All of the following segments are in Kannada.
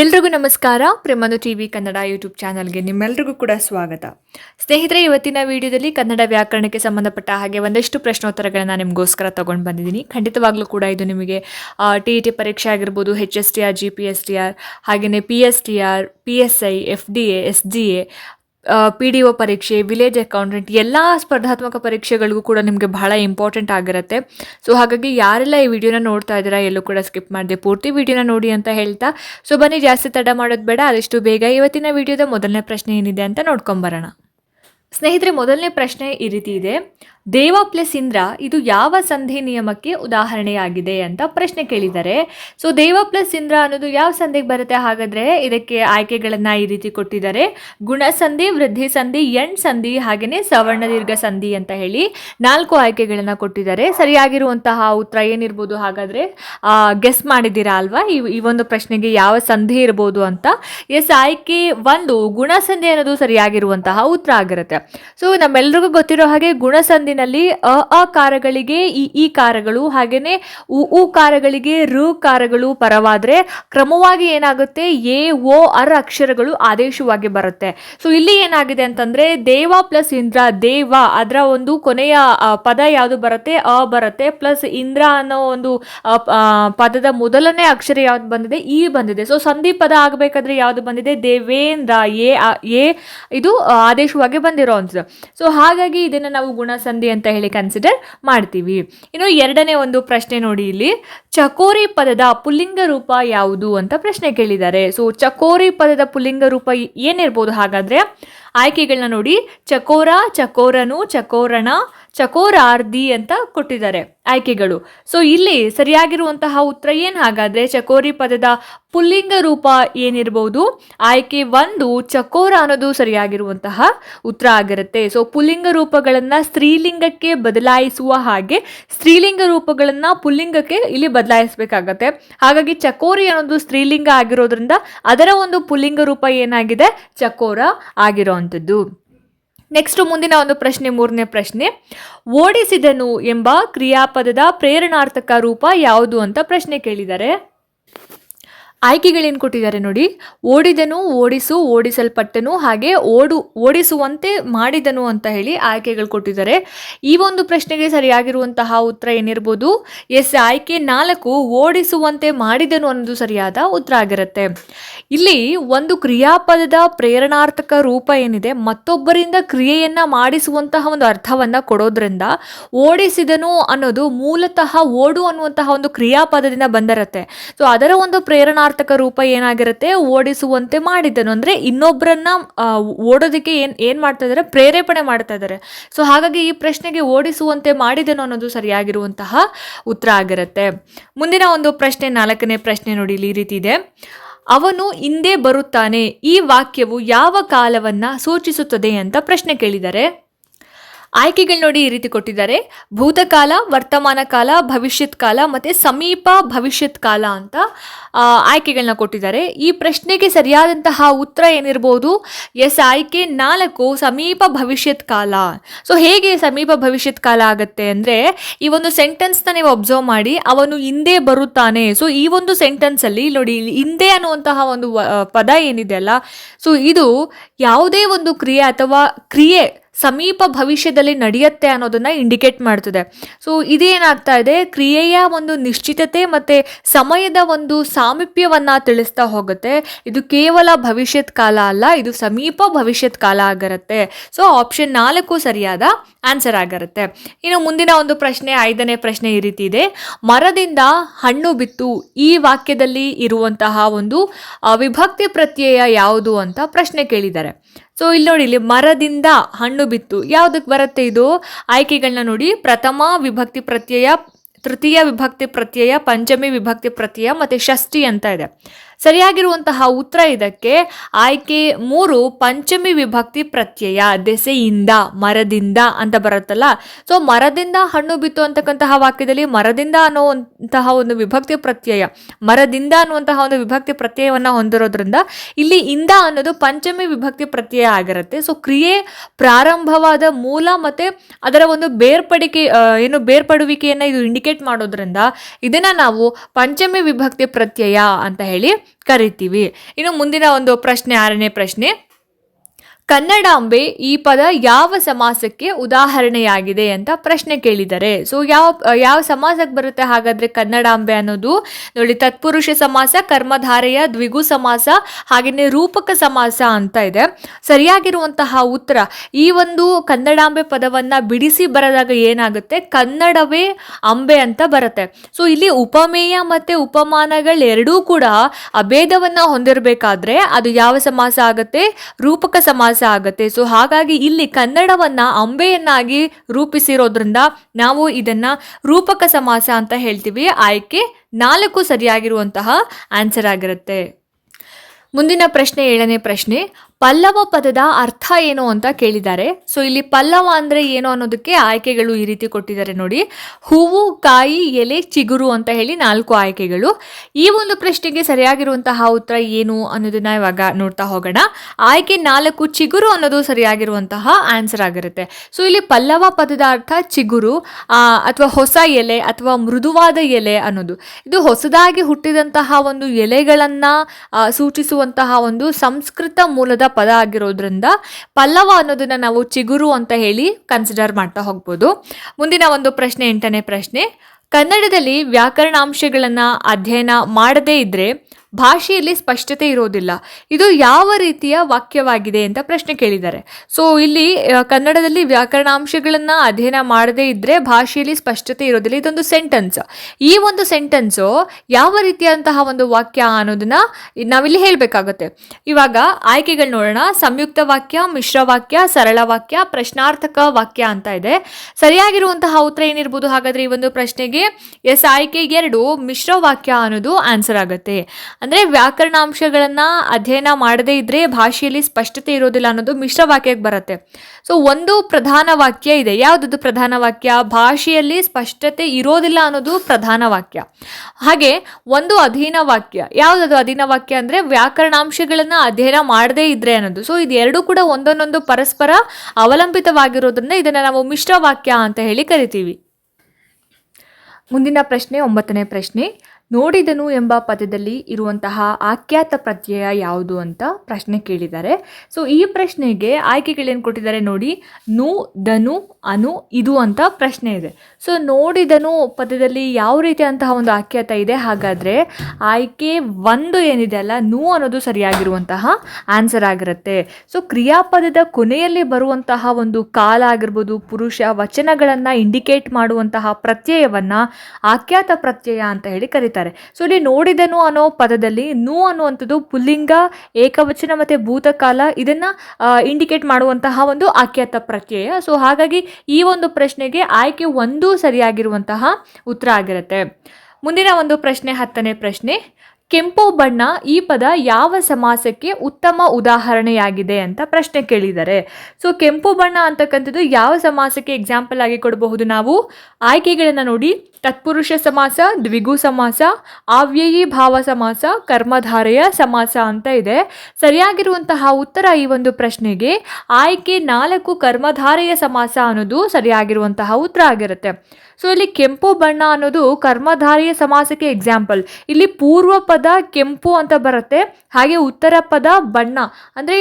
ಎಲ್ರಿಗೂ ನಮಸ್ಕಾರ. ಪ್ರೇಮನು ಟಿ ವಿ ಕನ್ನಡ ಯೂಟ್ಯೂಬ್ ಚಾನಲ್ಗೆ ನಿಮ್ಮೆಲ್ರಿಗೂ ಕೂಡ ಸ್ವಾಗತ. ಸ್ನೇಹಿತರೆ, ಇವತ್ತಿನ ವಿಡಿಯೋದಲ್ಲಿ ಕನ್ನಡ ವ್ಯಾಕರಣಕ್ಕೆ ಸಂಬಂಧಪಟ್ಟ ಹಾಗೆ ಒಂದಷ್ಟು ಪ್ರಶ್ನೋತ್ತರಗಳನ್ನು ನಿಮಗೋಸ್ಕರ ತಗೊಂಡು ಬಂದಿದ್ದೀನಿ. ಖಂಡಿತವಾಗ್ಲೂ ಕೂಡ ಇದು ನಿಮಗೆ ಟಿ ಇ ಟಿ ಪರೀಕ್ಷೆ ಆಗಿರ್ಬೋದು H S T R G P S T R ಹಾಗೆಯೇ P S T R P S I F D A S G A P D O ಪರೀಕ್ಷೆ ವಿಲೇಜ್ ಅಕೌಂಟೆಂಟ್ ಎಲ್ಲ ಸ್ಪರ್ಧಾತ್ಮಕ ಪರೀಕ್ಷೆಗಳಿಗೂ ಕೂಡ ನಿಮಗೆ ಬಹಳ ಇಂಪಾರ್ಟೆಂಟ್ ಆಗಿರುತ್ತೆ. ಸೊ ಹಾಗಾಗಿ ಯಾರೆಲ್ಲ ಈ ವಿಡಿಯೋನ ನೋಡ್ತಾ ಇದ್ದೀರಾ, ಎಲ್ಲೂ ಕೂಡ ಸ್ಕಿಪ್ ಮಾಡಿದೆ. ಪೂರ್ತಿ ವಿಡಿಯೋನ ನೋಡಿ ಅಂತ ಹೇಳ್ತಾ. ಸೊ ಬನ್ನಿ, ಜಾಸ್ತಿ ತಡ ಮಾಡೋದು ಬೇಡ. ಆದಷ್ಟು ಬೇಗ ಇವತ್ತಿನ ವಿಡಿಯೋದ ಮೊದಲನೇ ಪ್ರಶ್ನೆ ಏನಿದೆ ಅಂತ ನೋಡ್ಕೊಂಬರೋಣ ಸ್ನೇಹಿತರೆ, ಮೊದಲನೇ ಪ್ರಶ್ನೆ ಈ ರೀತಿ ಇದೆ. ದೇವ ಪ್ಲಸ್ ಇಂದ್ರ ಇದು ಯಾವ ಸಂಧಿ ನಿಯಮಕ್ಕೆ ಉದಾಹರಣೆಯಾಗಿದೆ ಅಂತ ಪ್ರಶ್ನೆ ಕೇಳಿದ್ದಾರೆ ಸೊ ದೇವ ಪ್ಲಸ್ ಇಂದ್ರ ಅನ್ನೋದು ಯಾವ ಸಂಧಿಗೆ ಬರುತ್ತೆ? ಹಾಗಾದ್ರೆ ಇದಕ್ಕೆ ಆಯ್ಕೆಗಳನ್ನ ಈ ರೀತಿ ಕೊಟ್ಟಿದ್ದಾರೆ. ಗುಣ ಸಂಧಿ, ವೃದ್ಧಿ ಸಂಧಿ ಎಣ್ ಸಂಧಿ ಹಾಗೆಯೇ ಸವರ್ಣ ದೀರ್ಘ ಸಂಧಿ ಅಂತ ಹೇಳಿ ನಾಲ್ಕು ಆಯ್ಕೆಗಳನ್ನ ಕೊಟ್ಟಿದ್ದಾರೆ. ಸರಿಯಾಗಿರುವಂತಹ ಉತ್ತರ ಏನಿರ್ಬೋದು ಹಾಗಾದ್ರೆ? ಗೆಸ್ ಮಾಡಿದ್ದೀರಾ ಅಲ್ವಾ? ಈ ಒಂದು ಪ್ರಶ್ನೆಗೆ ಯಾವ ಸಂಧಿ ಇರ್ಬೋದು ಅಂತ. ಎಸ್ ಆಯ್ಕೆ ಒಂದು ಗುಣಸಂಧಿ ಅನ್ನೋದು ಸರಿಯಾಗಿರುವಂತಹ ಉತ್ತರ ಆಗಿರುತ್ತೆ. ಸೊ ನಮ್ಮೆಲ್ರಿಗೂ ಗೊತ್ತಿರೋ ಹಾಗೆ ಗುಣಸಂಧಿನಲ್ಲಿ ಅ ಅ ಕಾರಗಳಿಗೆ ಇ ಈ ಕಾರಗಳು ಹಾಗೇನೆ ಉ ಉ ಕಾರಗಳಿಗೆ ಋ ಕಾರಗಳು ಪರವಾದ್ರೆ ಕ್ರಮವಾಗಿ ಏನಾಗುತ್ತೆ ಎ, ಓ, ಅರ್ ಅಕ್ಷರಗಳು ಆದೇಶವಾಗಿ ಬರುತ್ತೆ. ಸೊ ಇಲ್ಲಿ ಏನಾಗಿದೆ ಅಂತಂದ್ರೆ ದೇವ ಪ್ಲಸ್ ಇಂದ್ರ, ದೇವ ಅದರ ಒಂದು ಕೊನೆಯ ಪದ ಯಾವುದು ಬರುತ್ತೆ? ಅ ಬರುತ್ತೆ. ಪ್ಲಸ್ ಇಂದ್ರ ಅನ್ನೋ ಒಂದು ಪದದ ಮೊದಲನೇ ಅಕ್ಷರ ಯಾವ್ದು ಬಂದಿದೆ? ಈ ಬಂದಿದೆ. ಸೊ ಸಂಧಿ ಪದ ಆಗಬೇಕಾದ್ರೆ ಯಾವುದು ಬಂದಿದೆ? ದೇವೇಂದ್ರ ಎ ಎ ಇದು ಆದೇಶವಾಗಿ ಬಂದಿರೋ ಅಂಥದ್ದು ಸೊ ಹಾಗಾಗಿ ಇದನ್ನು ನಾವು ಗುಣಸಂಧಿ ಅಂತ ಹೇಳಿ ಕನ್ಸಿಡರ್ ಮಾಡ್ತೀವಿ. ಇನ್ನು ಎರಡನೇ ಒಂದು ಪ್ರಶ್ನೆ ನೋಡಿ ಇಲ್ಲಿ. ಚಕೋರಿ ಪದದ ಪುಲ್ಲಿಂಗ ರೂಪ ಯಾವುದು ಅಂತ ಪ್ರಶ್ನೆ ಕೇಳಿದ್ದಾರೆ. ಸೊ ಚಕೋರಿ ಪದದ ಪುಲ್ಲಿಂಗ ರೂಪ ಏನಿರ್ಬೋದು ಹಾಗಾದ್ರೆ? ಆಯ್ಕೆಗಳನ್ನ ನೋಡಿ. ಚಕೋರ, ಚಕೋರನು, ಚಕೋರಣ, ಚಕೋರಾರ್ಧಿ ಅಂತ ಕೊಟ್ಟಿದ್ದಾರೆ ಆಯ್ಕೆಗಳು. ಸೊ ಇಲ್ಲಿ ಸರಿಯಾಗಿರುವಂತಹ ಉತ್ತರ ಏನು? ಹಾಗಾದ್ರೆ ಚಕೋರಿ ಪದದ ಪುಲ್ಲಿಂಗ ರೂಪ ಏನಿರ್ಬೋದು? ಆಯ್ಕೆ ಒಂದು, ಚಕೋರ ಅನ್ನೋದು ಸರಿಯಾಗಿರುವಂತಹ ಉತ್ತರ ಆಗಿರುತ್ತೆ. ಸೊ ಪುಲ್ಲಿಂಗ ರೂಪಗಳನ್ನು ಸ್ತ್ರೀಲಿಂಗಕ್ಕೆ ಬದಲಾಯಿಸುವ ಹಾಗೆ ಸ್ತ್ರೀಲಿಂಗ ರೂಪಗಳನ್ನು ಪುಲ್ಲಿಂಗಕ್ಕೆ ಇಲ್ಲಿ ಬದಲಾಯಿಸಬೇಕಾಗತ್ತೆ. ಹಾಗಾಗಿ ಚಕೋರಿ ಅನ್ನೋದು ಸ್ತ್ರೀಲಿಂಗ ಆಗಿರೋದ್ರಿಂದ ಅದರ ಒಂದು ಪುಲ್ಲಿಂಗ ರೂಪ ಏನಾಗಿದೆ? ಚಕೋರ ಆಗಿರೋವಂಥದ್ದು ನೆಕ್ಸ್ಟ್ ಮುಂದಿನ ಒಂದು ಪ್ರಶ್ನೆ, ಮೂರನೇ ಪ್ರಶ್ನೆ. ಓಡಿಸಿದನು ಎಂಬ ಕ್ರಿಯಾಪದದ ಪ್ರೇರಣಾರ್ಥಕ ರೂಪ ಯಾವುದು ಅಂತ ಪ್ರಶ್ನೆ ಕೇಳಿದ್ದಾರೆ. ಆಯ್ಕೆಗಳೇನು ಕೊಟ್ಟಿದ್ದಾರೆ ನೋಡಿ. ಓಡಿದನು, ಓಡಿಸು, ಓಡಿಸಲ್ಪಟ್ಟನು, ಹಾಗೆ ಓಡು, ಓಡಿಸುವಂತೆ ಮಾಡಿದನು ಅಂತ ಹೇಳಿ ಆಯ್ಕೆಗಳು ಕೊಟ್ಟಿದ್ದಾರೆ. ಈ ಒಂದು ಪ್ರಶ್ನೆಗೆ ಸರಿಯಾಗಿರುವಂತಹ ಉತ್ತರ ಏನಿರ್ಬೋದು? ಎಸ್, ಆಯ್ಕೆ ನಾಲ್ಕು, ಓಡಿಸುವಂತೆ ಮಾಡಿದನು ಅನ್ನೋದು ಸರಿಯಾದ ಉತ್ತರ ಆಗಿರುತ್ತೆ. ಇಲ್ಲಿ ಒಂದು ಕ್ರಿಯಾಪದದ ಪ್ರೇರಣಾರ್ಥಕ ರೂಪ ಏನಿದೆ? ಮತ್ತೊಬ್ಬರಿಂದ ಕ್ರಿಯೆಯನ್ನ ಮಾಡಿಸುವಂತಹ ಒಂದು ಅರ್ಥವನ್ನ ಕೊಡೋದ್ರಿಂದ ಓಡಿಸಿದನು ಅನ್ನೋದು ಮೂಲತಃ ಓಡು ಅನ್ನುವಂತಹ ಒಂದು ಕ್ರಿಯಾಪದದಿಂದ ಬಂದಿರುತ್ತೆ. ಸೊ ಅದರ ಒಂದು ಪ್ರೇರಣಾರ್ಥಕ ರೂಪ ಏನಾಗಿರುತ್ತೆ? ಓಡಿಸುವಂತೆ ಮಾಡಿದ್ದನು. ಅಂದರೆ ಇನ್ನೊಬ್ಬರನ್ನ ಓಡೋದಕ್ಕೆ ಏನು ಏನು ಮಾಡ್ತಾ ಇದ್ದಾರೆ ಪ್ರೇರೇಪಣೆ ಮಾಡ್ತಾ ಇದ್ದಾರೆ ಸೊ ಹಾಗಾಗಿ ಈ ಪ್ರಶ್ನೆಗೆ ಓಡಿಸುವಂತೆ ಮಾಡಿದನು ಅನ್ನೋದು ಸರಿಯಾಗಿರುವಂತಹ ಉತ್ತರ ಆಗಿರುತ್ತೆ. ಮುಂದಿನ ಒಂದು ಪ್ರಶ್ನೆ, ನಾಲ್ಕನೇ ಪ್ರಶ್ನೆ ನೋಡಿ, ಇಲ್ಲಿ ಈ ರೀತಿ ಇದೆ. ಅವನು ಹಿಂದೆ ಬರುತ್ತಾನೆ. ಈ ವಾಕ್ಯವು ಯಾವ ಕಾಲವನ್ನ ಸೂಚಿಸುತ್ತದೆ ಅಂತ ಪ್ರಶ್ನೆ ಕೇಳಿದ್ದಾರೆ ಆಯ್ಕೆಗಳು ನೋಡಿ ಈ ರೀತಿ ಕೊಟ್ಟಿದ್ದಾರೆ. ಭೂತಕಾಲ ವರ್ತಮಾನ ಕಾಲ, ಭವಿಷ್ಯತ್ ಕಾಲ ಮತ್ತು ಸಮೀಪ ಭವಿಷ್ಯತ್ ಕಾಲ ಅಂತ ಆಯ್ಕೆಗಳನ್ನ ಕೊಟ್ಟಿದ್ದಾರೆ. ಈ ಪ್ರಶ್ನೆಗೆ ಸರಿಯಾದಂತಹ ಉತ್ತರ ಏನಿರ್ಬೋದು? ಎಸ್, ಆಯ್ಕೆ ನಾಲ್ಕು, ಸಮೀಪ ಭವಿಷ್ಯತ್ ಕಾಲ. ಸೊ ಹೇಗೆ ಸಮೀಪ ಭವಿಷ್ಯತ್ ಕಾಲ ಆಗುತ್ತೆ ಅಂದರೆ, ಈ ಒಂದು ಸೆಂಟೆನ್ಸ್ನ ನೀವು ಅಬ್ಸರ್ವ್ ಮಾಡಿ, ಅವನು ಹಿಂದೆ ಬರುತ್ತಾನೆ. ಸೊ ಈ ಒಂದು ಸೆಂಟೆನ್ಸಲ್ಲಿ ನೋಡಿ ಹಿಂದೆ ಅನ್ನುವಂತಹ ಒಂದು ಪದ ಏನಿದೆ ಅಲ್ಲ? ಸೊ ಇದು ಯಾವುದೇ ಒಂದು ಕ್ರಿಯೆ ಅಥವಾ ಕ್ರಿಯೆ ಸಮೀಪ ಭವಿಷ್ಯದಲ್ಲಿ ನಡೆಯುತ್ತೆ ಅನ್ನೋದನ್ನು ಇಂಡಿಕೇಟ್ ಮಾಡ್ತದೆ. ಸೊ, ಇದೇನಾಗ್ತಾ ಇದೆ? ಕ್ರಿಯೆಯ ಒಂದು ನಿಶ್ಚಿತತೆ ಮತ್ತು ಸಮಯದ ಒಂದು ಸಾಮೀಪ್ಯವನ್ನು ತಿಳಿಸ್ತಾ ಹೋಗುತ್ತೆ. ಇದು ಕೇವಲ ಭವಿಷ್ಯದ ಕಾಲ ಅಲ್ಲ, ಇದು ಸಮೀಪ ಭವಿಷ್ಯದ ಕಾಲ ಆಗಿರುತ್ತೆ. ಸೊ ಆಪ್ಷನ್ ನಾಲ್ಕು ಸರಿಯಾದ ಆನ್ಸರ್ ಆಗಿರುತ್ತೆ. ಇನ್ನು ಮುಂದಿನ ಒಂದು ಪ್ರಶ್ನೆ, ಐದನೇ ಪ್ರಶ್ನೆ ಈ ರೀತಿ ಇದೆ. ಮರದಿಂದ ಹಣ್ಣು ಬಿತ್ತು ಈ ವಾಕ್ಯದಲ್ಲಿ ಇರುವಂತಹ ಒಂದು ವಿಭಕ್ತಿ ಪ್ರತ್ಯಯ ಯಾವುದು ಅಂತ ಪ್ರಶ್ನೆ ಕೇಳಿದ್ದಾರೆ. ಸೊ ಇಲ್ಲಿ ನೋಡಿ, ಇಲ್ಲಿ ಮರದಿಂದ ಹಣ್ಣು ಬಿತ್ತು. ಯಾವುದಕ್ಕೆ ಬರುತ್ತೆ ಇದು? ಆಯ್ಕೆಗಳನ್ನ ನೋಡಿ. ಪ್ರಥಮ ವಿಭಕ್ತಿ ಪ್ರತ್ಯಯ, ತೃತೀಯ ವಿಭಕ್ತಿ ಪ್ರತ್ಯಯ, ಪಂಚಮಿ ವಿಭಕ್ತಿ ಪ್ರತ್ಯಯ ಮತ್ತು ಷಷ್ಠಿ ಅಂತ ಇದೆ. ಸರಿಯಾಗಿರುವಂತಹ ಉತ್ತರ ಇದಕ್ಕೆ ಆಯ್ಕೆ ಮೂರು ಪಂಚಮಿ ವಿಭಕ್ತಿ ಪ್ರತ್ಯಯ, ದೆಸೆಯಿಂದ, ಮರದಿಂದ ಅಂತ ಬರುತ್ತಲ್ಲ. ಸೊ ಮರದಿಂದ ಹಣ್ಣು ಬಿತ್ತು ಅಂತಕ್ಕಂತಹ ವಾಕ್ಯದಲ್ಲಿ ಮರದಿಂದ ಅನ್ನುವಂತಹ ಒಂದು ವಿಭಕ್ತಿ ಪ್ರತ್ಯಯ, ಮರದಿಂದ ಅನ್ನುವಂತಹ ಒಂದು ವಿಭಕ್ತಿ ಪ್ರತ್ಯಯವನ್ನು ಹೊಂದಿರೋದ್ರಿಂದ ಇಲ್ಲಿ ಇಂದ ಅನ್ನೋದು ಪಂಚಮಿ ವಿಭಕ್ತಿ ಪ್ರತ್ಯಯ ಆಗಿರುತ್ತೆ. ಸೊ ಕ್ರಿಯೆ ಪ್ರಾರಂಭವಾದ ಮೂಲ ಮತ್ತೆ ಅದರ ಒಂದು ಬೇರ್ಪಡಿಕೆ ಏನು ಬೇರ್ಪಡುವಿಕೆಯನ್ನು ಇದು ಇಂಡಿಕೇಟ್ ಮಾಡೋದ್ರಿಂದ ಇದನ್ನ ನಾವು ಪಂಚಮಿ ವಿಭಕ್ತಿ ಪ್ರತ್ಯಯ ಅಂತ ಹೇಳಿ ಕರಿತೀವಿ. ಇನ್ನು ಮುಂದಿನ ಒಂದು ಪ್ರಶ್ನೆ ಆರನೇ ಪ್ರಶ್ನೆ. ಕನ್ನಡಾಂಬೆ ಈ ಪದ ಯಾವ ಸಮಾಸಕ್ಕೆ ಉದಾಹರಣೆಯಾಗಿದೆ ಅಂತ ಪ್ರಶ್ನೆ ಕೇಳಿದ್ದಾರೆ ಸೊ ಯಾವ ಯಾವ ಸಮಾಸಕ್ಕೆ ಬರುತ್ತೆ ಹಾಗಾದ್ರೆ ಕನ್ನಡಾಂಬೆ ಅನ್ನೋದು? ನೋಡಿ, ತತ್ಪುರುಷ ಸಮಾಸ, ಕರ್ಮಧಾರೆಯ ದ್ವಿಗು ಸಮಾಸ ಹಾಗೆಯೇ ರೂಪಕ ಸಮಾಸ ಅಂತ ಇದೆ. ಸರಿಯಾಗಿರುವಂತಹ ಉತ್ತರ, ಈ ಒಂದು ಕನ್ನಡಾಂಬೆ ಪದವನ್ನ ಬಿಡಿಸಿ ಬರೆದಾಗ ಏನಾಗುತ್ತೆ? ಕನ್ನಡವೇ ಅಂಬೆ ಅಂತ ಬರುತ್ತೆ. ಸೊ ಇಲ್ಲಿ ಉಪಮೇಯ ಮತ್ತೆ ಉಪಮಾನಗಳೆರಡೂ ಕೂಡ ಅಭೇದವನ್ನ ಹೊಂದಿರಬೇಕಾದ್ರೆ ಅದು ಯಾವ ಸಮಾಸ ಆಗುತ್ತೆ? ರೂಪಕ ಸಮಾಸ ಆಗುತ್ತೆ. ಸೊ ಹಾಗಾಗಿ ಇಲ್ಲಿ ಕನ್ನಡವನ್ನ ಅಂಬೆಯನ್ನಾಗಿ ರೂಪಿಸಿರೋದ್ರಿಂದ ನಾವು ಇದನ್ನ ರೂಪಕ ಸಮಾಸ ಅಂತ ಹೇಳ್ತೀವಿ. ಆಯ್ಕೆ ನಾಲ್ಕು ಸರಿಯಾಗಿರುವಂತಹ ಆನ್ಸರ್ ಆಗಿರುತ್ತೆ. ಮುಂದಿನ ಪ್ರಶ್ನೆ ಏಳನೇ ಪ್ರಶ್ನೆ ಪಲ್ಲವ ಪದದ ಅರ್ಥ ಏನು ಅಂತ ಕೇಳಿದ್ದಾರೆ. ಸೊ ಇಲ್ಲಿ ಪಲ್ಲವ ಅಂದ್ರೆ ಏನು ಅನ್ನೋದಕ್ಕೆ ಆಯ್ಕೆಗಳು ಈ ರೀತಿ ಕೊಟ್ಟಿದ್ದಾರೆ ನೋಡಿ. ಹೂವು, ಕಾಯಿ, ಎಲೆ, ಚಿಗುರು ಅಂತ ಹೇಳಿ ನಾಲ್ಕು ಆಯ್ಕೆಗಳು. ಈ ಒಂದು ಪ್ರಶ್ನೆಗೆ ಸರಿಯಾಗಿರುವಂತಹ ಉತ್ತರ ಏನು ಅನ್ನೋದನ್ನ ಇವಾಗ ನೋಡ್ತಾ ಹೋಗೋಣ. ಆಯ್ಕೆ ನಾಲ್ಕು, ಚಿಗುರು ಅನ್ನೋದು ಸರಿಯಾಗಿರುವಂತಹ ಆನ್ಸರ್ ಆಗಿರುತ್ತೆ. ಸೊ ಇಲ್ಲಿ ಪಲ್ಲವ ಪದದ ಅರ್ಥ ಚಿಗುರು ಅಥವಾ ಹೊಸ ಎಲೆ ಅಥವಾ ಮೃದುವಾದ ಎಲೆ ಅನ್ನೋದು. ಇದು ಹೊಸದಾಗಿ ಹುಟ್ಟಿದಂತಹ ಒಂದು ಎಲೆಗಳನ್ನು ಸೂಚಿಸುವಂತಹ ಒಂದು ಸಂಸ್ಕೃತ ಮೂಲದ ಪದ ಆಗಿರೋದ್ರಿಂದ ಪಲ್ಲವ ಅನ್ನೋದನ್ನ ನಾವು ಚಿಗುರು ಅಂತ ಹೇಳಿ ಕನ್ಸಿಡರ್ ಮಾಡ್ತಾ ಹೋಗ್ಬೋದು. ಮುಂದಿನ ಒಂದು ಪ್ರಶ್ನೆ, ಎಂಟನೇ ಪ್ರಶ್ನೆ. ಕನ್ನಡದಲ್ಲಿ ವ್ಯಾಕರಣಾಂಶಗಳನ್ನ ಅಧ್ಯಯನ ಮಾಡದೇ ಇದ್ರೆ ಭಾಷೆಯಲ್ಲಿ ಸ್ಪಷ್ಟತೆ ಇರೋದಿಲ್ಲ. ಇದು ಯಾವ ರೀತಿಯ ವಾಕ್ಯವಾಗಿದೆ ಅಂತ ಪ್ರಶ್ನೆ ಕೇಳಿದ್ದಾರೆ. ಸೊ ಇಲ್ಲಿ ಕನ್ನಡದಲ್ಲಿ ವ್ಯಾಕರಣಾಂಶಗಳನ್ನು ಅಧ್ಯಯನ ಮಾಡದೇ ಇದ್ದರೆ ಭಾಷೆಯಲ್ಲಿ ಸ್ಪಷ್ಟತೆ ಇರೋದಿಲ್ಲ. ಇದೊಂದು ಸೆಂಟೆನ್ಸ್ ಈ ಒಂದು ಸೆಂಟೆನ್ಸು ಯಾವ ರೀತಿಯಂತಹ ಒಂದು ವಾಕ್ಯ ಅನ್ನೋದನ್ನ ನಾವಿಲ್ಲಿ ಹೇಳಬೇಕಾಗುತ್ತೆ. ಇವಾಗ ಆಯ್ಕೆಗಳು ನೋಡೋಣ. ಸಂಯುಕ್ತ ವಾಕ್ಯ, ಮಿಶ್ರ ವಾಕ್ಯ, ಸರಳ ವಾಕ್ಯ, ಪ್ರಶ್ನಾರ್ಥಕ ವಾಕ್ಯ ಅಂತ ಇದೆ. ಸರಿಯಾಗಿರುವಂತಹ ಉತ್ತರ ಏನಿರ್ಬೋದು? ಹಾಗಾದ್ರೆ ಈ ಒಂದು ಪ್ರಶ್ನೆಗೆ ಎಸ್ ಆಯ್ಕೆ ಎರಡು, ಮಿಶ್ರ ವಾಕ್ಯ ಅನ್ನೋದು ಆನ್ಸರ್ ಆಗುತ್ತೆ. ಅಂದ್ರೆ ವ್ಯಾಕರಣಾಂಶಗಳನ್ನು ಅಧ್ಯಯನ ಮಾಡದೇ ಇದ್ದರೆ ಭಾಷೆಯಲ್ಲಿ ಸ್ಪಷ್ಟತೆ ಇರೋದಿಲ್ಲ ಅನ್ನೋದು ಮಿಶ್ರ ವಾಕ್ಯಕ್ಕೆ ಬರುತ್ತೆ. ಸೊ ಒಂದು ಪ್ರಧಾನ ವಾಕ್ಯ ಇದೆ. ಯಾವುದದು ಪ್ರಧಾನ ವಾಕ್ಯ? ಭಾಷೆಯಲ್ಲಿ ಸ್ಪಷ್ಟತೆ ಇರೋದಿಲ್ಲ ಅನ್ನೋದು ಪ್ರಧಾನ ವಾಕ್ಯ. ಹಾಗೆ ಒಂದು ಅಧೀನ ವಾಕ್ಯ. ಯಾವುದದು ಅಧೀನ ವಾಕ್ಯ ಅಂದ್ರೆ ವ್ಯಾಕರಣಾಂಶಗಳನ್ನು ಅಧ್ಯಯನ ಮಾಡದೇ ಇದ್ರೆ ಅನ್ನೋದು. ಸೊ ಇದು ಎರಡು ಕೂಡ ಒಂದೊಂದೊಂದು ಪರಸ್ಪರ ಅವಲಂಬಿತವಾಗಿರೋದ್ರಿಂದ ಇದನ್ನ ನಾವು ಮಿಶ್ರ ವಾಕ್ಯ ಅಂತ ಹೇಳಿ ಕರಿತೀವಿ. ಮುಂದಿನ ಪ್ರಶ್ನೆ, ಒಂಬತ್ತನೇ ಪ್ರಶ್ನೆ. ನೋಡಿದನು ಎಂಬ ಪದದಲ್ಲಿ ಇರುವಂತಹ ಆಖ್ಯಾತ ಪ್ರತ್ಯಯ ಯಾವುದು ಅಂತ ಪ್ರಶ್ನೆ ಕೇಳಿದ್ದಾರೆ. ಸೊ ಈ ಪ್ರಶ್ನೆಗೆ ಆಯ್ಕೆಗಳೇನು ಕೊಟ್ಟಿದ್ದಾರೆ ನೋಡಿ, ನು ದನು ಅನು, ಇದು ಅಂತ ಪ್ರಶ್ನೆ ಇದೆ. ಸೊ ನೋಡಿದನು ಪದದಲ್ಲಿ ಯಾವ ರೀತಿಯಂತಹ ಒಂದು ಆಖ್ಯಾತ ಇದೆ? ಹಾಗಾದರೆ ಆಯ್ಕೆ ಒಂದು ಏನಿದೆ ಅಲ್ಲ, ನು ಅನ್ನೋದು ಸರಿಯಾಗಿರುವಂತಹ ಆನ್ಸರ್ ಆಗಿರುತ್ತೆ. ಸೊ ಕ್ರಿಯಾಪದದ ಕೊನೆಯಲ್ಲಿ ಬರುವಂತಹ ಒಂದು ಕಾಲ ಆಗಿರ್ಬೋದು, ಪುರುಷ ವಚನಗಳನ್ನು ಇಂಡಿಕೇಟ್ ಮಾಡುವಂತಹ ಪ್ರತ್ಯಯವನ್ನು ಆಖ್ಯಾತ ಪ್ರತ್ಯಯ ಅಂತ ಹೇಳಿ ಕರೀತಾರೆ. ಸೊ ಇಲ್ಲಿ ನೋಡಿದನು ಅನ್ನೋ ಪದದಲ್ಲಿ ನು ಅನ್ನುವಂಥದ್ದು ಪುಲ್ಲಿಂಗ, ಏಕವಚನ ಮತ್ತು ಭೂತಕಾಲ ಇದನ್ನು ಇಂಡಿಕೇಟ್ ಮಾಡುವಂತಹ ಒಂದು ಆಖ್ಯಾತ ಪ್ರತ್ಯಯ. ಸೊ ಹಾಗಾಗಿ ಈ ಒಂದು ಪ್ರಶ್ನೆಗೆ ಆಯ್ಕೆ ಒಂದು ಸರಿಯಾಗಿರುವಂತಹ ಉತ್ತರ ಆಗಿರುತ್ತೆ. ಮುಂದಿನ ಒಂದು ಪ್ರಶ್ನೆ, ಹತ್ತನೇ ಪ್ರಶ್ನೆ. ಕೆಂಪು ಬಣ್ಣ ಈ ಪದ ಯಾವ ಸಮಾಸಕ್ಕೆ ಉತ್ತಮ ಉದಾಹರಣೆಯಾಗಿದೆ ಅಂತ ಪ್ರಶ್ನೆ ಕೇಳಿದ್ದಾರೆ ಸೊ ಕೆಂಪು ಬಣ್ಣ ಅಂತಕ್ಕಂಥದ್ದು ಯಾವ ಸಮಾಸಕ್ಕೆ ಎಕ್ಸಾಂಪಲ್ ಆಗಿ ಕೊಡಬಹುದು ನಾವು? ಆಯ್ಕೆಗಳನ್ನು ನೋಡಿ. ತತ್ಪುರುಷ ಸಮಾಸ, ದ್ವಿಗು ಸಮಾಸ, ಅವ್ಯಯಿ ಭಾವ ಸಮಾಸ, ಕರ್ಮಧಾರೆಯ ಸಮಾಸ ಅಂತ ಇದೆ. ಸರಿಯಾಗಿರುವಂತಹ ಉತ್ತರ ಈ ಒಂದು ಪ್ರಶ್ನೆಗೆ ಆಯ್ಕೆ ನಾಲ್ಕು ಕರ್ಮಧಾರೆಯ ಸಮಾಸ ಅನ್ನೋದು ಸರಿಯಾಗಿರುವಂತಹ ಉತ್ತರ ಆಗಿರುತ್ತೆ. ಸೊ ಇಲ್ಲಿ ಕೆಂಪು ಬಣ್ಣ ಅನ್ನೋದು ಕರ್ಮಧಾರೆಯ ಸಮಾಸಕ್ಕೆ ಎಕ್ಸಾಂಪಲ್ ಇಲ್ಲಿ ಪೂರ್ವ ಪದ ಕೆಂಪು ಅಂತ ಬರುತ್ತೆ. ಹಾಗೆ ಉತ್ತರ ಪದ ಬಣ್ಣ. ಅಂದರೆ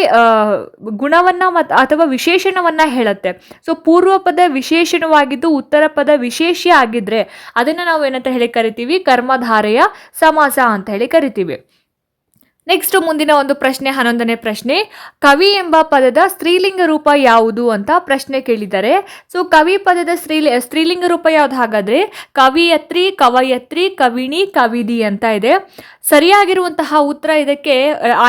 ಗುಣವನ್ನ ಮತ್ತು ಅಥವಾ ವಿಶೇಷಣವನ್ನ ಹೇಳುತ್ತೆ. ಸೊ ಪೂರ್ವ ಪದ ವಿಶೇಷಣವಾಗಿದ್ದು ಉತ್ತರ ಪದ ವಿಶೇಷ ಆಗಿದ್ರೆ ಅದನ್ನು ನಾವು ಏನಂತ ಹೇಳಿ ಕರಿತೀವಿ? ಕರ್ಮಧಾರೆಯ ಸಮಾಸ ಅಂತ ಹೇಳಿ ಕರಿತೀವಿ. ನೆಕ್ಸ್ಟ್ ಮುಂದಿನ ಒಂದು ಪ್ರಶ್ನೆ, ಹನ್ನೊಂದನೇ ಪ್ರಶ್ನೆ. ಕವಿ ಎಂಬ ಪದದ ಸ್ತ್ರೀಲಿಂಗ ರೂಪ ಯಾವುದು ಅಂತ ಪ್ರಶ್ನೆ ಕೇಳಿದ್ದಾರೆ ಸೊ ಕವಿ ಪದದ ಸ್ತ್ರೀಲಿ ಸ್ತ್ರೀಲಿಂಗ ರೂಪ ಯಾವುದು ಹಾಗಾದ್ರೆ? ಕವಿಯತ್ರಿ, ಕವಯತ್ರಿ, ಕವಿಣಿ, ಕವಿದಿ ಅಂತ ಇದೆ. ಸರಿಯಾಗಿರುವಂತಹ ಉತ್ತರ ಇದಕ್ಕೆ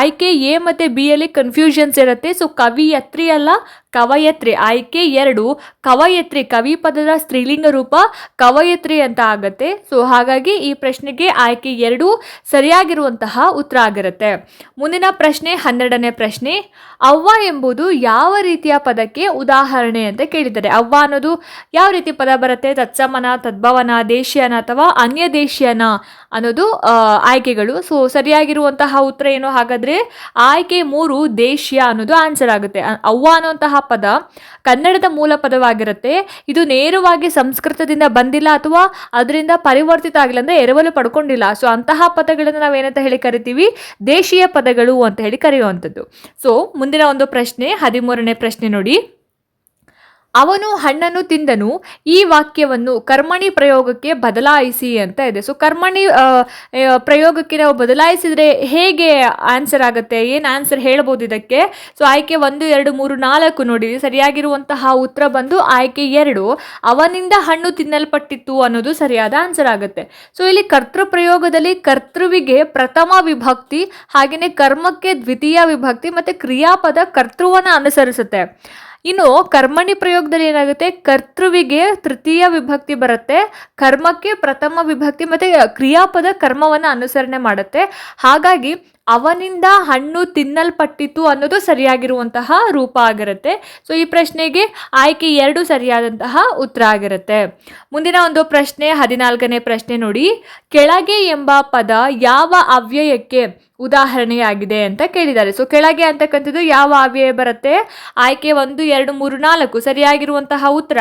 ಆಯ್ಕೆ ಎ ಮತ್ತು ಬಿ ಯಲ್ಲಿ ಕನ್ಫ್ಯೂಷನ್ಸ್ ಇರುತ್ತೆ. ಸೊ ಕವಿಯತ್ರಿ ಅಲ್ಲ, ಕವಯತ್ರಿ. ಆಯ್ಕೆ ಎರಡು, ಕವಯತ್ರಿ, ಕವಿ ಪದದ ಸ್ತ್ರೀಲಿಂಗ ರೂಪ, ಕವಯತ್ರಿ ಅಂತ ಆಗುತ್ತೆ. ಸೊ ಹಾಗಾಗಿ ಈ ಪ್ರಶ್ನೆಗೆ ಆಯ್ಕೆ ಎರಡು, ಸರಿಯಾಗಿರುವಂತಹ ಉತ್ತರ ಆಗಿರುತ್ತೆ. ಮುಂದಿನ ಪ್ರಶ್ನೆ, ಹನ್ನೆರಡನೇ ಪ್ರಶ್ನೆ. ಅವ್ವ ಎಂಬುದು ಯಾವ ರೀತಿಯ ಪದಕ್ಕೆ ಉದಾಹರಣೆ ಅಂತ ಕೇಳಿದ್ದಾರೆ. ಅವ್ವ ಅನ್ನೋದು ಯಾವ ರೀತಿ ಪದ ಬರುತ್ತೆ? ತತ್ಸಮನ, ತದ್ಭವನ, ದೇಶಿಯನ ಅಥವಾ ಅನ್ಯ ದೇಶಿಯನ ಅನ್ನೋದು ಆಯ್ಕೆಗಳು. ಪದಗಳು ಸೊ ಸರಿಯಾಗಿರುವಂತಹ ಉತ್ತರ ಏನು ಹಾಗಾದ್ರೆ, ಆಯ್ಕೆ ಮೂರು ದೇಶೀಯ ಅನ್ನೋದು ಆನ್ಸರ್ ಆಗುತ್ತೆ. ಅವ್ವ ಅನ್ನುವಂತಹ ಪದ ಕನ್ನಡದ ಮೂಲ ಪದವಾಗಿರುತ್ತೆ. ಇದು ನೇರವಾಗಿ ಸಂಸ್ಕೃತದಿಂದ ಬಂದಿಲ್ಲ ಅಥವಾ ಅದರಿಂದ ಪರಿವರ್ತಿತ ಆಗಿಲ್ಲ ಅಂದರೆ ಎರವಲು ಪಡ್ಕೊಂಡಿಲ್ಲ. ಸೊ ಅಂತಹ ಪದಗಳನ್ನು ನಾವೇನಂತ ಹೇಳಿ ಕರಿತೀವಿ? ದೇಶೀಯ ಪದಗಳು ಅಂತ ಹೇಳಿ ಕರೆಯುವಂಥದ್ದು. ಸೊ ಮುಂದಿನ ಒಂದು ಪ್ರಶ್ನೆ, ಹದಿಮೂರನೇ ಪ್ರಶ್ನೆ ನೋಡಿ. ಅವನು ಹಣ್ಣನ್ನು ತಿಂದನು, ಈ ವಾಕ್ಯವನ್ನು ಕರ್ಮಣಿ ಪ್ರಯೋಗಕ್ಕೆ ಬದಲಾಯಿಸಿ ಅಂತ ಇದೆ. ಸೊ ಕರ್ಮಣಿ ಪ್ರಯೋಗಕ್ಕೆ ನಾವು ಬದಲಾಯಿಸಿದರೆ ಹೇಗೆ ಆನ್ಸರ್ ಆಗುತ್ತೆ? ಏನು ಆನ್ಸರ್ ಹೇಳ್ಬೋದು ಇದಕ್ಕೆ? ಸೊ ಆಯ್ಕೆ ಒಂದು, ಎರಡು, ಮೂರು, ನಾಲ್ಕು ನೋಡಿ. ಸರಿಯಾಗಿರುವಂತಹ ಉತ್ತರ ಬಂದು ಆಯ್ಕೆ ಎರಡು. ಅವನಿಂದ ಹಣ್ಣು ತಿನ್ನಲ್ಪಟ್ಟಿತ್ತು ಅನ್ನೋದು ಸರಿಯಾದ ಆನ್ಸರ್ ಆಗುತ್ತೆ. ಸೊ ಇಲ್ಲಿ ಕರ್ತೃ ಪ್ರಯೋಗದಲ್ಲಿ ಕರ್ತೃವಿಗೆ ಪ್ರಥಮ ವಿಭಕ್ತಿ ಹಾಗೆಯೇ ಕರ್ಮಕ್ಕೆ ದ್ವಿತೀಯ ವಿಭಕ್ತಿ ಮತ್ತು ಕ್ರಿಯಾಪದ ಕರ್ತೃವನ್ನು ಅನುಸರಿಸುತ್ತೆ. ಇನ್ನು ಕರ್ಮಣಿ ಪ್ರಯೋಗದಲ್ಲಿ ಏನಾಗುತ್ತೆ? ಕರ್ತೃವಿಗೆ ತೃತೀಯ ವಿಭಕ್ತಿ ಬರುತ್ತೆ. ಕರ್ಮಕ್ಕೆ ಪ್ರಥಮ ವಿಭಕ್ತಿ ಮತ್ತೆ ಕ್ರಿಯಾಪದ ಕರ್ಮವನ್ನು ಅನುಸರಣೆ ಮಾಡುತ್ತೆ. ಹಾಗಾಗಿ ಅವನಿಂದ ಹಣ್ಣು ತಿನ್ನಲ್ಪಟ್ಟಿತು ಅನ್ನೋದು ಸರಿಯಾಗಿರುವಂತಹ ರೂಪ ಆಗಿರುತ್ತೆ. ಸೊ ಈ ಪ್ರಶ್ನೆಗೆ ಆಯ್ಕೆ ಎರಡು ಸರಿಯಾದಂತಹ ಉತ್ತರ ಆಗಿರುತ್ತೆ. ಮುಂದಿನ ಒಂದು ಪ್ರಶ್ನೆ, ಹದಿನಾಲ್ಕನೇ ಪ್ರಶ್ನೆ ನೋಡಿ. ಕೆಳಗೆ ಎಂಬ ಪದ ಯಾವ ಅವ್ಯಯಕ್ಕೆ ಉದಾಹರಣೆಯಾಗಿದೆ ಅಂತ ಕೇಳಿದ್ದಾರೆ. ಸೊ ಕೆಳಗೆ ಅಂತಕ್ಕಂಥದ್ದು ಯಾವ ಅವ್ಯಯ ಬರುತ್ತೆ? ಆಯ್ಕೆ ಒಂದು, ಎರಡು, ಮೂರು, ನಾಲ್ಕು. ಸರಿಯಾಗಿರುವಂತಹ ಉತ್ತರ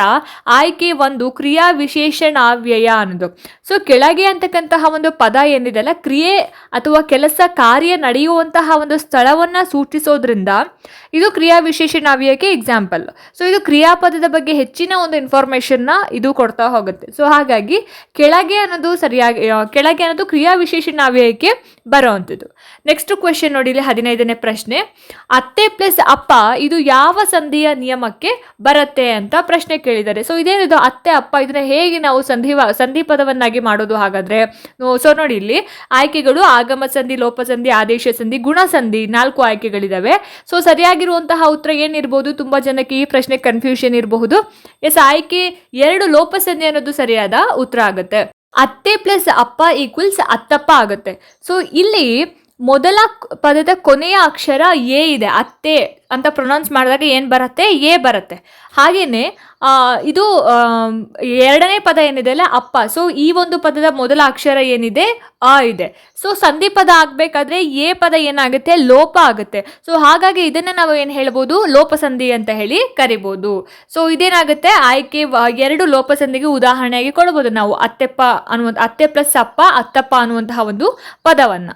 ಆಯ್ಕೆ ಒಂದು, ಕ್ರಿಯಾ ವಿಶೇಷಣ ಅವ್ಯಯ ಅನ್ನೋದು. ಸೊ ಕೆಳಗೆ ಅಂತಕ್ಕಂತಹ ಒಂದು ಪದ ಏನಿದೆ ಅಲ್ಲ ಕ್ರಿಯೆ ಅಥವಾ ಕೆಲಸ ಕಾರ್ಯ ನಡೆಯುವಂತಹ ಒಂದು ಸ್ಥಳವನ್ನ ಸೂಚಿಸೋದ್ರಿಂದ ಇದು ಕ್ರಿಯಾ ವಿಶೇಷಣ ಅವ್ಯಯಕ್ಕೆ ಎಕ್ಸಾಂಪಲ್ ಸೊ ಇದು ಕ್ರಿಯಾಪದದ ಬಗ್ಗೆ ಹೆಚ್ಚಿನ ಒಂದು ಇನ್ಫಾರ್ಮೇಶನ್ನ ಇದು ಕೊಡ್ತಾ ಹೋಗುತ್ತೆ. ಸೊ ಹಾಗಾಗಿ ಕೆಳಗೆ ಅನ್ನೋದು ಸರಿಯಾಗಿ ಕೆಳಗೆ ಅನ್ನೋದು ಕ್ರಿಯಾ ವಿಶೇಷಣಾವ್ಯಯಕ್ಕೆ ಬರೋವಂಥದ್ದು. ನೆಕ್ಸ್ಟ್ ಕ್ವೆಶನ್ ನೋಡಿ, ಇಲ್ಲಿ ಹದಿನೈದನೇ ಪ್ರಶ್ನೆ. ಅತ್ತೆ ಪ್ಲಸ್ ಅಪ್ಪ, ಇದು ಯಾವ ಸಂಧಿಯ ನಿಯಮಕ್ಕೆ ಬರುತ್ತೆ ಅಂತ ಪ್ರಶ್ನೆ ಕೇಳಿದ್ದಾರೆ. ಸೊ ಇದೇನಿದು? ಅತ್ತೆ, ಅಪ್ಪ, ಇದನ್ನ ಹೇಗೆ ನಾವು ಸಂಧಿ ಸಂಧಿ ಪದವನ್ನಾಗಿ ಮಾಡೋದು ಹಾಗಾದ್ರೆ? ಸೊ ನೋಡಿ ಇಲ್ಲಿ. ಆಯ್ಕೆಗಳು, ಆಗಮ ಸಂಧಿ, ಲೋಪ ಸಂಧಿ, ಆದೇಶ ಸಂಧಿ, ಗುಣ ಸಂಧಿ, ನಾಲ್ಕು ಆಯ್ಕೆಗಳಿದಾವೆ. ಸೊ ಸರಿಯಾಗಿರುವಂತಹ ಉತ್ತರ ಏನಿರ್ಬೋದು? ತುಂಬಾ ಜನಕ್ಕೆ ಈ ಪ್ರಶ್ನೆ ಕನ್ಫ್ಯೂಷನ್ ಇರಬಹುದು. ಎಸ್ ಆಯ್ಕೆ ಎರಡು, ಲೋಪ ಸಂಧಿ ಅನ್ನೋದು ಸರಿಯಾದ ಉತ್ತರ ಆಗುತ್ತೆ. ಅತ್ತೆ ಪ್ಲಸ್ ಅಪ್ಪ ಈಕ್ವಲ್ಸ್ ಅತ್ತಪ್ಪ ಆಗುತ್ತೆ. ಸೊ ಇಲ್ಲಿ ಮೊದಲ ಪದದ ಕೊನೆಯ ಅಕ್ಷರ ಎ ಇದೆ, ಅತ್ತೆ ಅಂತ ಪ್ರೊನೌನ್ಸ್ ಮಾಡಿದಾಗ ಏನು ಬರುತ್ತೆ? ಎ ಬರುತ್ತೆ. ಹಾಗೆಯೇ ಇದು ಎರಡನೇ ಪದ ಏನಿದೆ ಅಲ್ಲ, ಅಪ್ಪ. ಸೊ ಈ ಒಂದು ಪದದ ಮೊದಲ ಅಕ್ಷರ ಏನಿದೆ? ಅ ಇದೆ. ಸೊ ಸಂಧಿ ಪದ ಆಗಬೇಕಾದ್ರೆ ಎ ಪದ ಏನಾಗುತ್ತೆ? ಲೋಪ ಆಗುತ್ತೆ. ಸೊ ಹಾಗಾಗಿ ಇದನ್ನು ನಾವು ಏನು ಹೇಳ್ಬೋದು? ಲೋಪಸಂಧಿ ಅಂತ ಹೇಳಿ ಕರಿಬೋದು. ಸೊ ಇದೇನಾಗುತ್ತೆ? ಆಯ್ಕೆ ಎರಡು ಲೋಪಸಂಧಿಗೆ ಉದಾಹರಣೆಯಾಗಿ ಕೊಡ್ಬೋದು ನಾವು. ಅತ್ತೆಪ್ಪ ಅನ್ನುವಂಥ, ಅತ್ತೆ ಪ್ಲಸ್ ಅಪ್ಪ, ಅತ್ತಪ್ಪ ಅನ್ನುವಂತಹ ಒಂದು ಪದವನ್ನು.